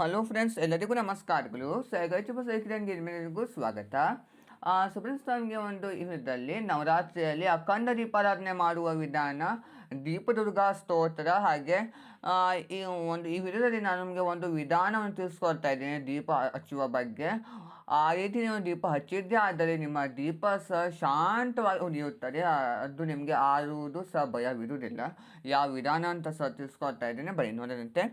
Hello friends, ಎಲ್ಲರಿಗೂ ನಮಸ್ಕಾರಗಳು ಸೈಗೈಚುಪ ಗಿರ್ಮಿನಿಗೂ ಸ್ವಾಗತ. ಸ್ವಾಮಿಗೆ ಒಂದು ಇದರಲ್ಲಿ ನವರಾತ್ರಿಯಲ್ಲಿ ಅಖಂಡ ದೀಪಾರಾಧನೆ ಮಾಡುವ ವಿಧಾನ ದೀಪದುರ್ಗಾ ಸ್ತೋತ್ರ. ಹಾಗೆ ಈ ಒಂದು, ಈ ವಿಧದಲ್ಲಿ ನಾನು ನಿಮಗೆ ಒಂದು ವಿಧಾನವನ್ನು ತಿಳಿಸ್ಕೊಡ್ತಾ ಇದ್ದೀನಿ ದೀಪ ಹಚ್ಚುವ ಬಗ್ಗೆ. ಆ ರೀತಿ ನೀವು ದೀಪ ಹಚ್ಚಿದ್ದೇ ಆದರೆ ನಿಮ್ಮ ದೀಪ ಸಹ ಶಾಂತವಾಗಿ ಉಳಿಯುತ್ತದೆ ಅದು ನಿಮಗೆ ಆರುವುದು ಸಹ ಭಯವಿರುವುದಿಲ್ಲ. ಯಾವ ವಿಧಾನ ಅಂತ ಸಹ ತಿಳಿಸ್ಕೊಡ್ತಾ ಇದ್ದೇನೆ. ಬರೀ ನೋಡದಂತೆ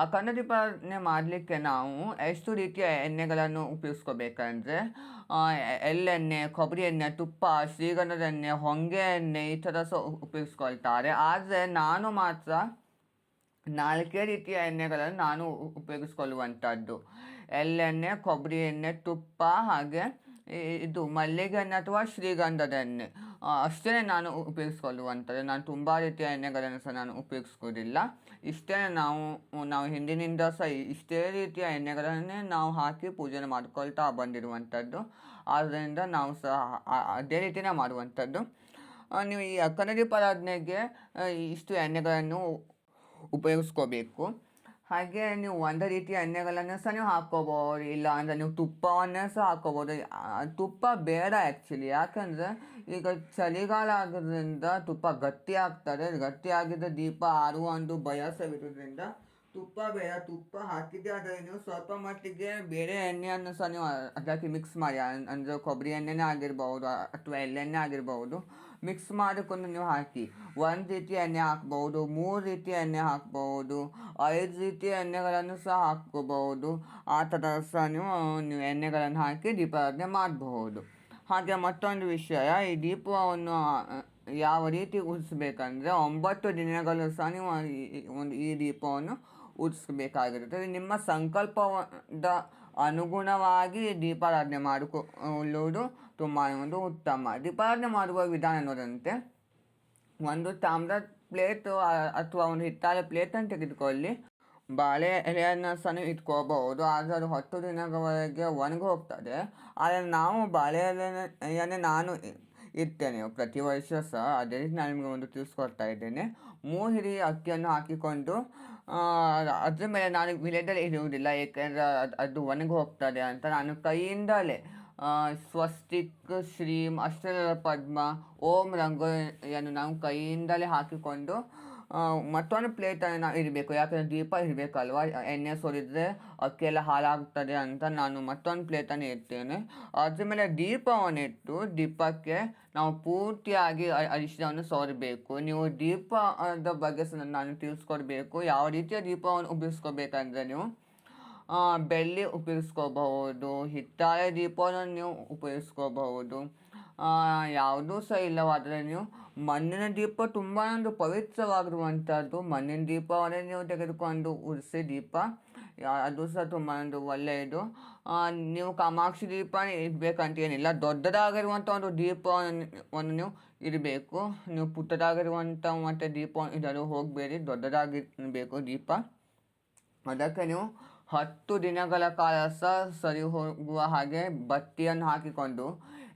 ಆ ಕನ್ನ ದೀಪಾವಳಿ ಮಾಡಲಿಕ್ಕೆ ನಾವು ಎಷ್ಟು ರೀತಿಯ ಎಣ್ಣೆಗಳನ್ನು ಉಪಯೋಗಿಸ್ಕೋಬೇಕಂದ್ರೆ ಎಳ್ಳೆಣ್ಣೆ ಕೊಬ್ಬರಿ ಎಣ್ಣೆ ತುಪ್ಪ ಶ್ರೀಗಂಧದ ಎಣ್ಣೆ ಹೊಂಗೆ ಎಣ್ಣೆ ಈ ಥರ ಸಹ ಉಪಯೋಗಿಸ್ಕೊಳ್ತಾರೆ. ಆದರೆ ನಾನು ಮಾತ್ರ ನಾಲ್ಕೇ ರೀತಿಯ ಎಣ್ಣೆಗಳನ್ನು ನಾನು ಉಪಯೋಗಿಸ್ಕೊಳ್ಳುವಂಥದ್ದು ಎಳ್ಳೆಣ್ಣೆ ಕೊಬ್ಬರಿ ಎಣ್ಣೆ ತುಪ್ಪ ಹಾಗೆ ಇದು ಮಲ್ಲಿಗೆ ಎಣ್ಣೆ ಅಥವಾ ಶ್ರೀಗಂಧದ ಎಣ್ಣೆ. ಅಷ್ಟೇ ನಾನು ಉಪಯೋಗಿಸಿಕೊಳ್ಳುವಂಥದ್ದು ನಾನು ತುಂಬ ರೀತಿಯ ಎಣ್ಣೆಗಳನ್ನು ಸಹ ನಾನು ಉಪಯೋಗಿಸೋದಿಲ್ಲ ಇಷ್ಟೇ ನಾವು ನಾವು ಹಿಂದಿನಿಂದ ಸಹ ಇಷ್ಟೇ ರೀತಿಯ ಎಣ್ಣೆಗಳನ್ನೇ ನಾವು ಹಾಕಿ ಪೂಜೆ ಮಾಡ್ಕೊಳ್ತಾ ಬಂದಿರುವಂಥದ್ದು ಆದ್ದರಿಂದ ನಾವು ಸಹ ಅದೇ ರೀತಿಯೇ ಮಾಡುವಂಥದ್ದು ನೀವು ಈ ಕನ್ನಡಿ ಪರಾಧನೆಗೆ ಇಷ್ಟು ಎಣ್ಣೆಗಳನ್ನು ಉಪಯೋಗಿಸ್ಕೋಬೇಕು. ಹಾಗೆ ನೀವು ಒಂದೇ ರೀತಿಯ ಎಣ್ಣೆಗಳನ್ನು ಸಹ ನೀವು ಹಾಕ್ಕೋಬೋದು, ಇಲ್ಲ ಅಂದರೆ ನೀವು ತುಪ್ಪವನ್ನೇ ಸಹ ಹಾಕ್ಕೋಬೋದು. ತುಪ್ಪ ಬೇಡ ಆ್ಯಕ್ಚುಲಿ ಯಾಕಂದರೆ ಈಗ ಚಳಿಗಾಲ ಆಗೋದ್ರಿಂದ ತುಪ್ಪ ಗಟ್ಟಿ ಆಗ್ತದೆ. ಗಟ್ಟಿ ಆಗಿದ್ದ ದೀಪ ಆರುವ ಒಂದು ಇರೋದ್ರಿಂದ ತುಪ್ಪ ಬೇಡ. ತುಪ್ಪ ಹಾಕಿದ್ದೆ ಆದರೆ ನೀವು ಸ್ವಲ್ಪ ಮಟ್ಟಿಗೆ ಬೇರೆ ಎಣ್ಣೆಯನ್ನು ಸಹ ನೀವು ಅದಕ್ಕೆ ಮಿಕ್ಸ್ ಮಾಡಿ. ಅಂದರೆ ಕೊಬ್ಬರಿ ಎಣ್ಣೆನೇ ಆಗಿರ್ಬೋದು ಅಥವಾ ಎಳ್ಳೆಣ್ಣೆ ಆಗಿರ್ಬೋದು. ಮಿಕ್ಸ್ ಮಾಡಿಕೊಂಡು ನೀವು ಹಾಕಿ. ಒಂದು ರೀತಿಯ ಎಣ್ಣೆ ಹಾಕ್ಬೋದು, ಮೂರು ರೀತಿಯ ಎಣ್ಣೆ ಹಾಕ್ಬೋದು, ಐದು ರೀತಿಯ ಎಣ್ಣೆಗಳನ್ನು ಸಹ ಹಾಕ್ಕೋಬಹುದು. ಆ ಥರ ಸಹ ನೀವು ನೀವು ಎಣ್ಣೆಗಳನ್ನು ಹಾಕಿ ದೀಪಾರಾಧನೆ ಮಾಡಬಹುದು. ಹಾಗೆ ಮತ್ತೊಂದು ವಿಷಯ, ಈ ದೀಪವನ್ನು ಯಾವ ರೀತಿ ಉಳಿಸ್ಬೇಕಂದ್ರೆ ಒಂಬತ್ತು ದಿನಗಳು ಸಹ ನೀವು ಒಂದು ಈ ದೀಪವನ್ನು ಉಳಿಸ್ಬೇಕಾಗಿರುತ್ತದೆ ನಿಮ್ಮ ಸಂಕಲ್ಪದ ಅನುಗುಣವಾಗಿ ದೀಪಾರಾಧನೆ ಮಾಡಿಕೊಳ್ಳುವುದು ತುಂಬ ಒಂದು ಉತ್ತಮ. ದೀಪಾರಾಧನೆ ಮಾಡುವ ವಿಧಾನ ಅನ್ನೋದಂತೆ ಒಂದು ತಾಮ್ರ ಪ್ಲೇಟ್ ಅಥವಾ ಒಂದು ಹಿತ್ತಾಳೆ ಪ್ಲೇಟನ್ನು ತೆಗೆದುಕೊಳ್ಳಿ. ಬಾಳೆ ಎಲೆಯನ್ನು ಸಹ ಇಟ್ಕೋಬಹುದು. ಆದರೆ ಅದು ಹತ್ತು ದಿನಗಳವರೆಗೆ ಒಣಗಿ ಹೋಗ್ತದೆ ಆದರೆ ನಾವು ಬಾಳೆ ಎಲೆಯನ್ನು ನಾನು ಇರ್ತೇನೆ. ಪ್ರತಿ ವರ್ಷ ಸಹ ಅದೇ ನಾನು ನಿಮಗೆ ಒಂದು ತಿಳಿಸ್ಕೊಡ್ತಾ ಇದ್ದೇನೆ. ಮೂರು ಹಿರಿಯ ಅಕ್ಕಿಯನ್ನು ಹಾಕಿಕೊಂಡು ಅದ್ರ ಮೇಲೆ ನಾನು ವಿಲೇಜಲ್ಲಿ ಇರುವುದಿಲ್ಲ, ಏಕೆಂದರೆ ಅದು ಅದು ಒಣಗಿ ಹೋಗ್ತದೆ ಅಂತ ನಾನು ಕೈಯಿಂದಲೇ ಸ್ವಸ್ತಿಕ್ ಶ್ರೀಮ್ ಅಷ್ಟರ ಪದ್ಮ, ಓಂ ರಂಗೋಲಿಯನ್ನು ನಾವು ಕೈಯಿಂದಲೇ ಹಾಕಿಕೊಂಡು ಮತ್ತೊಂದು ಪ್ಲೇಟ್ ಇರಬೇಕು ಯಾಕಂದರೆ ದೀಪ ಇರಬೇಕಲ್ವ ಎಣ್ಣೆ ಸೋರಿದ್ರೆ ಅಕ್ಕಿ ಎಲ್ಲ ಹಾಳಾಗ್ತದೆ ಅಂತ ನಾನು ಮತ್ತೊಂದು ಪ್ಲೇಟನ್ನು ಇಡ್ತೇನೆ. ಅದ್ರ ಮೇಲೆ ದೀಪವನ್ನು ಇಟ್ಟು ದೀಪಕ್ಕೆ ನಾವು ಪೂರ್ತಿಯಾಗಿ ಅರಿಶಿನವನ್ನು ಸೋರಬೇಕು. ನೀವು ದೀಪದ ಬಗ್ಗೆ ಸಹ ನಾನು ತಿಳಿಸ್ಕೊಡ್ಬೇಕು. ಯಾವ ರೀತಿಯ ದೀಪವನ್ನು ಉಪಯೋಗಿಸ್ಕೋಬೇಕಂದ್ರೆ ನೀವು ಬೆಳ್ಳಿ ಉಪಯೋಗಿಸ್ಕೋಬಹುದು, ಹಿತ್ತಾಳೆ ದೀಪವನ್ನು ನೀವು ಉಪಯೋಗಿಸ್ಕೋಬಹುದು. ಯಾವುದೂ ಸಹ ಇಲ್ಲವಾದರೆ ನೀವು ಮಣ್ಣಿನ ದೀಪ ತುಂಬ ಒಂದು ಪವಿತ್ರವಾಗಿರುವಂಥದ್ದು ಮಣ್ಣಿನ ದೀಪವನ್ನೇ ನೀವು ತೆಗೆದುಕೊಂಡು ಉರಿಸಿ ದೀಪ. ಅದು ಸಹ ತುಂಬ ಒಂದು ಒಳ್ಳೆಯದು. ನೀವು ಕಾಮಾಕ್ಷಿ ದೀಪ ಇರಬೇಕಂತ ಏನಿಲ್ಲ. ದೊಡ್ಡದಾಗಿರುವಂಥ ಒಂದು ದೀಪವನ್ನು ನೀವು ಇರಬೇಕು ನೀವು ಪುಟ್ಟದಾಗಿರುವಂಥ ಮತ್ತು ದೀಪ ಇದನ್ನು ಹೋಗಬೇಡಿ. ದೊಡ್ಡದಾಗಿರಬೇಕು ದೀಪ. ಅದಕ್ಕೆ ನೀವು ಹತ್ತು ದಿನಗಳ ಕಾಲ ಸಹ ಸರಿ ಹೋಗುವ ಹಾಗೆ ಬತ್ತಿಯನ್ನು ಹಾಕಿಕೊಂಡು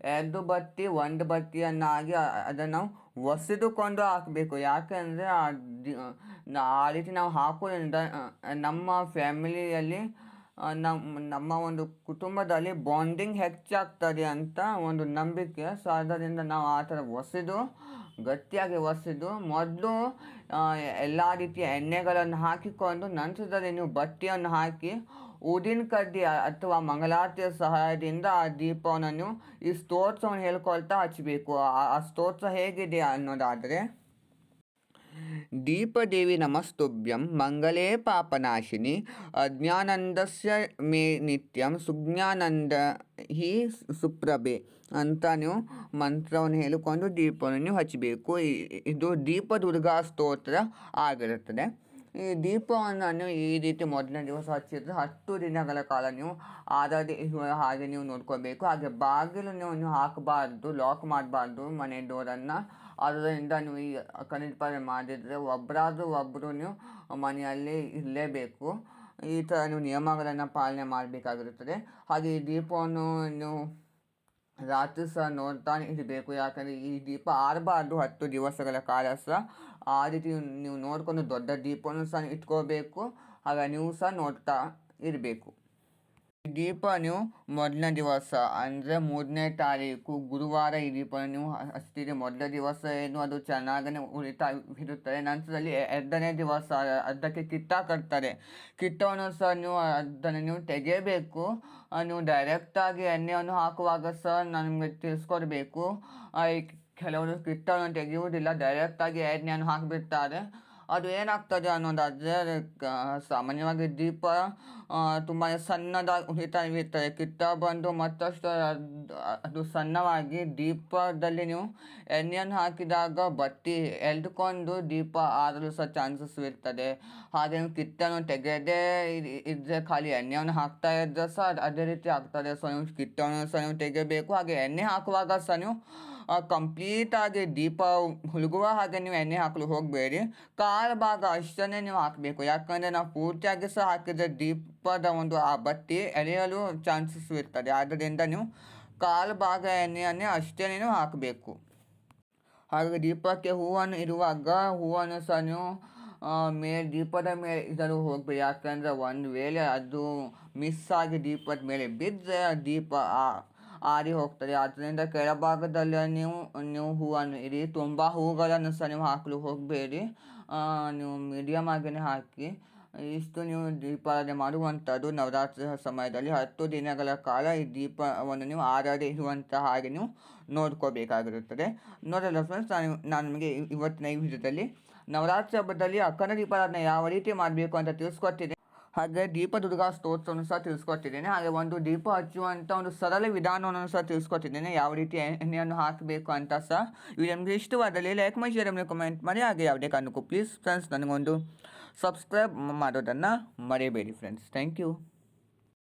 ಎರಡು ಬತ್ತಿ, ಒಂದು ಬತ್ತಿಯನ್ನಾಗಿ ಅದನ್ನು ಒಸೆದುಕೊಂಡು ಹಾಕಬೇಕು. ಯಾಕೆಂದರೆ ಆ ರೀತಿ ನಾವು ಹಾಕೋದ್ರಿಂದ ನಮ್ಮ ಫ್ಯಾಮಿಲಿಯಲ್ಲಿ ನಮ್ಮ ನಮ್ಮ ಒಂದು ಕುಟುಂಬದಲ್ಲಿ ಬಾಂಡಿಂಗ್ ಹೆಚ್ಚಾಗ್ತದೆ ಅಂತ ಒಂದು ನಂಬಿಕೆ. ಸೊ, ಅದರಿಂದ ನಾವು ಆ ಥರ ಒಸೆದು, ಗಟ್ಟಿಯಾಗಿ ಒಸೆದು, ಮೊದಲು ಎಲ್ಲ ರೀತಿಯ ಎಣ್ಣೆಗಳನ್ನು ಹಾಕಿಕೊಂಡು, ನಂತರದಲ್ಲಿ ನೀವು ಬಟ್ಟೆಯನ್ನು ಹಾಕಿ ಊದಿನ ಕಡ್ಡಿ ಅಥವಾ ಮಂಗಳಾರತಿಯ ಸಹಾಯದಿಂದ ಆ ದೀಪವನ್ನು ನೀವು ಈ ಸ್ತೋತ್ರವನ್ನು ಹೇಳ್ಕೊಳ್ತಾ ಹಚ್ಚಬೇಕು. ಆ- ಆ ಸ್ತೋತ್ರ ಹೇಗಿದೆ ಅನ್ನೋದಾದರೆ ದೀಪದೇವಿ ನಮಸ್ತುಭ್ಯಂ ಮಂಗಲೇ ಪಾಪನಾಶಿನಿ ಅಜ್ಞಾನಂದಸ್ಯ ಮೇ ನಿತ್ಯಂ ಸುಜ್ಞಾನಂದ ಹಿ ಸುಪ್ರಭೆ ಅಂತ ನೀವು ಮಂತ್ರವನ್ನು ಹೇಳಿಕೊಂಡು ದೀಪವನ್ನು ನೀವು ಹಚ್ಚಬೇಕು ಇದು ದೀಪದುರ್ಗಾ ಸ್ತೋತ್ರ ಆಗಿರುತ್ತದೆ. ಈ ದೀಪವನ್ನು ಈ ರೀತಿ ಮೊದಲನೇ ದಿವಸ ಹಚ್ಚಿದ್ರೆ ಹತ್ತು ದಿನಗಳ ಕಾಲ ನೀವು ಆದರೆ ಹಾಗೆ ನೀವು ನೋಡ್ಕೋಬೇಕು. ಹಾಗೆ ಬಾಗಿಲು ನೀವು ಹಾಕಬಾರ್ದು ಲಾಕ್ ಮಾಡಬಾರ್ದು ಮನೆ ಡೋರನ್ನು ಅದರಿಂದ ನೀವು ಈ ಕನಿಷ್ಠ ಮಾಡಿದರೆ ಒಬ್ಬರಾದರೂ ಒಬ್ಬರು ನೀವು ಮನೆಯಲ್ಲಿ ಇರಲೇಬೇಕು. ಈ ಥರ ನೀವು ನಿಯಮಗಳನ್ನು ಪಾಲನೆ ಮಾಡಬೇಕಾಗಿರುತ್ತದೆ. ಹಾಗೆ ಈ ದೀಪವನ್ನು ನೀವು ರಾತ್ರಿ ಸಹ ನೋಡ್ತಾನೆ ಇರಬೇಕು ಯಾಕಂದರೆ ಈ ದೀಪ ಆರಬಾರ್ದು ಹತ್ತು ದಿವಸಗಳ ಕಾಲ ಸಹ ಆ ರೀತಿ ನೀವು ನೋಡಿಕೊಂಡು ದೊಡ್ಡ ದೀಪವನ್ನು ಸಹ ಇಟ್ಕೋಬೇಕು. ಆಗ ನೀವು ಸಹ ನೋಡ್ತಾ ಇರಬೇಕು. ದೀಪ ನೀವು ಮೊದಲನೇ ದಿವಸ, ಅಂದರೆ ಮೂರನೇ ತಾರೀಕು ಗುರುವಾರ ಈ ದೀಪ ನೀವು ಹಚ್ತೀರಿ. ಮೊದಲ ದಿವಸ ಏನು, ಅದು ಚೆನ್ನಾಗೇ ಉಳಿತಾ ಇರುತ್ತದೆ. ನಂತರದಲ್ಲಿ ಎರಡನೇ ದಿವಸ ಅದಕ್ಕೆ ಕಿತ್ತ ಕಟ್ತಾರೆ. ಕಿತ್ತವನ್ನು ಸಹ ನೀವು ಅದನ್ನು ನೀವು ತೆಗೆಯಬೇಕು. ನೀವು ಡೈರೆಕ್ಟಾಗಿ ಎಣ್ಣೆಯನ್ನು ಹಾಕುವಾಗ ಸಹ ನಮಗೆ ತಿಳಿಸ್ಕೊಡ್ಬೇಕು. ಕೆಲವರು ಕಿತ್ತವನ್ನು ತೆಗೆಯುವುದಿಲ್ಲ ಡೈರೆಕ್ಟಾಗಿ ಎಣ್ಣೆಯನ್ನು ಹಾಕಿಬಿಡ್ತಾರೆ. ಅದು ಏನಾಗ್ತದೆ ಅನ್ನೋದಾದರೆ ಸಾಮಾನ್ಯವಾಗಿ ದೀಪ ತುಂಬಾ ಸಣ್ಣದಾಗಿ ಉರಿತಾ ಇರ್ತದೆ ಕಿತ್ತ ಬಂದು ಮತ್ತಷ್ಟು ಅದ್- ಸಣ್ಣವಾಗಿ ದೀಪದಲ್ಲಿ ನೀವು ಎಣ್ಣೆಯನ್ನು ಹಾಕಿದಾಗ ಬತ್ತಿ ಎಳೆದುಕೊಂಡು ದೀಪ ಆರಲು ಸಹ ಚಾನ್ಸಸ್ ಇರ್ತದೆ. ಹಾಗೆ ನೀವು ಕಿತ್ತನ್ನು ತೆಗೆಯದೇ ಇದ್ದರೆ ಖಾಲಿ ಎಣ್ಣೆಯನ್ನು ಹಾಕ್ತಾ ಇದ್ದರೆ ಸಹ ಅದೇ ರೀತಿ ಆಗ್ತದೆ. ಸೊ ನೀವು ಕಿತ್ತವನ್ನು ಸಹ ನೀವು ತೆಗೆಯಬೇಕು. ಹಾಗೆ ಎಣ್ಣೆ ಹಾಕುವಾಗ ಸಹ ನೀವು ಕಂಪ್ಲೀಟಾಗಿ ದೀಪ ಹುಳುಗುವ ಹಾಗೆ ನೀವು ಎಣ್ಣೆ ಹಾಕಲು ಹೋಗಬೇಡಿ. ಕಾಲ ಭಾಗ ಅಷ್ಟನ್ನೇ ನೀವು ಹಾಕಬೇಕು. ಯಾಕಂದರೆ ನಾವು ಪೂರ್ತಿಯಾಗಿ ಸಹ ಹಾಕಿದರೆ ದೀಪದ ಒಂದು ಆ ಬತ್ತಿ ಎಳೆಯಲು ಚಾನ್ಸಸ್ ಇರ್ತದೆ. ಆದ್ದರಿಂದ ನೀವು ಕಾಲು ಭಾಗ ಎಣ್ಣೆಯನ್ನೇ ಅಷ್ಟೇ ಹಾಕಬೇಕು. ಹಾಗೆ ದೀಪಕ್ಕೆ ಹೂವನ್ನು ಇರುವಾಗ ಹೂವನ್ನು ಸಹ ನೀವು ಮೇಲೆ ದೀಪದ ಮೇಲೆ ಇದನ್ನು ಹೋಗಬೇಡಿ. ಯಾಕಂದರೆ ಒಂದು ವೇಳೆ ಅದು ಮಿಸ್ ಆಗಿ ದೀಪದ ಮೇಲೆ ಬಿದ್ದರೆ ದೀಪ ಆ- ಆರಿ ಹೋಗ್ತದೆ. ಆದ್ದರಿಂದ ಕೆಳಭಾಗದಲ್ಲಿ ನೀವು ನೀವು ಹೂವನ್ನು ಇಡಿ ತುಂಬ ಹೂಗಳನ್ನು ಸಹ ನೀವು ಹಾಕಲು ಹೋಗಬೇಡಿ. ನೀವು ಮೀಡಿಯಮ್ ಆಗಿಯೇ ಹಾಕಿ. ಇಷ್ಟು ನೀವು ದೀಪಾರಾಧನೆ ಮಾಡುವಂಥದ್ದು ನವರಾತ್ರಿ ಸಮಯದಲ್ಲಿ. ಹತ್ತು ದಿನಗಳ ಕಾಲ ಈ ದೀಪವನ್ನು ನೀವು ಆರಾಧನೆ ಇರುವಂಥ ಹಾಗೆ ನೀವು ನೋಡ್ಕೋಬೇಕಾಗಿರುತ್ತದೆ. ನೋಡಲ್ಲ ಫ್ರೆಂಡ್ಸ್, ನಾನು ನಾನು ನಿಮಗೆ ಇವತ್ತಿನ ಈ ವಿಡಿಯೋದಲ್ಲಿ ನವರಾತ್ರಿ ಹಬ್ಬದಲ್ಲಿ ಅಕ್ಕನ ದೀಪಾರಾಧನೆ ಯಾವ ರೀತಿ ಮಾಡಬೇಕು ಅಂತ ತಿಳಿಸ್ಕೊಟ್ಟಿದ್ದೀನಿ ಹಾಗೆ ದೀಪ ದುರ್ಗಾ ಸ್ತೋತ್ರವನ್ನು ಸಹ ತಿಳಿಸ್ಕೊಟ್ಟಿದ್ದೇನೆ ಹಾಗೆ ಒಂದು ದೀಪ ಹಚ್ಚುವಂಥ ಒಂದು ಸರಳ ವಿಧಾನವನ್ನು ಸಹ ತಿಳಿಸ್ಕೊಟ್ಟಿದ್ದೇನೆ ಯಾವ ರೀತಿ ಎಣ್ಣೆಯನ್ನು ಹಾಕಬೇಕು ಅಂತ ಸಹ. ಇದು ನಿಮಗೆ ಇಷ್ಟವಾದಲ್ಲಿ ಲೈಕ್ ಮಾಡಿ ಶೇರ್ ಮಾಡಿ ಕಮೆಂಟ್ ಮಾಡಿ ಹಾಗೆ ಯಾವುದೇ ಕಾರಣಕ್ಕೂ ಪ್ಲೀಸ್ ಫ್ರೆಂಡ್ಸ್ ನನಗೊಂದು ಸಬ್ಸ್ಕ್ರೈಬ್ ಮಾಡೋದನ್ನು ಮರೆಯಬೇಡಿ ಫ್ರೆಂಡ್ಸ್ ಥ್ಯಾಂಕ್ ಯು